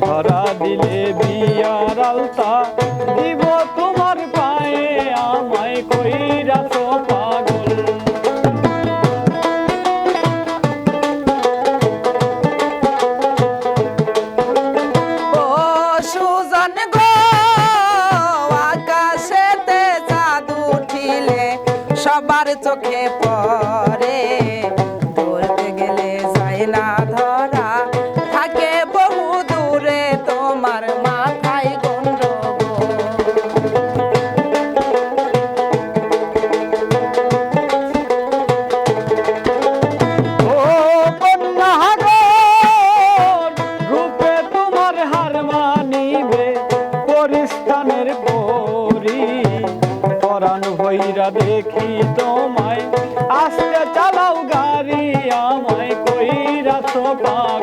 ধরা দিলে বিয়ার আলতা, দিব তোমার পায়ে, আমায় কইরাছ পাগল। সুজন গো, আকাশেতে জাদু উঠিলে সবার চোখে পড়ে। দেখি তোমায়। আসতে চালাও গাড়ি আমায় পাগল।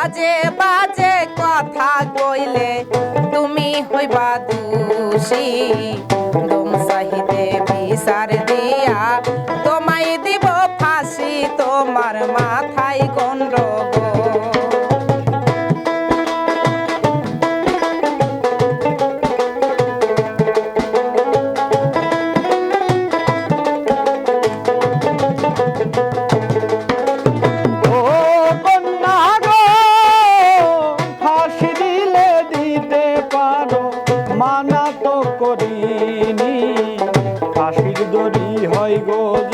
আজে বাজে কথা কইলে তুমি হইবা দোষী। দম সাহিতে বিচার দিয়া তোমার মাথায় গন্ডগোল। করিনি। ফাঁসির দড়ি হয় গো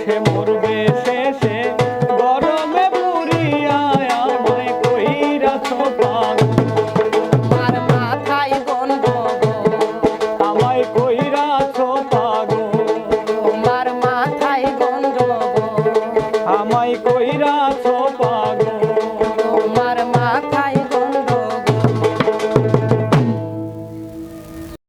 বয়সে মরবে শেষে গরমে পুরিয়া আমায় কইরাছ পাগল আমার মাথায় গন্ডগোল আমায় কইরা পাগল তোমার মাথায় গন্ডগোল আমায়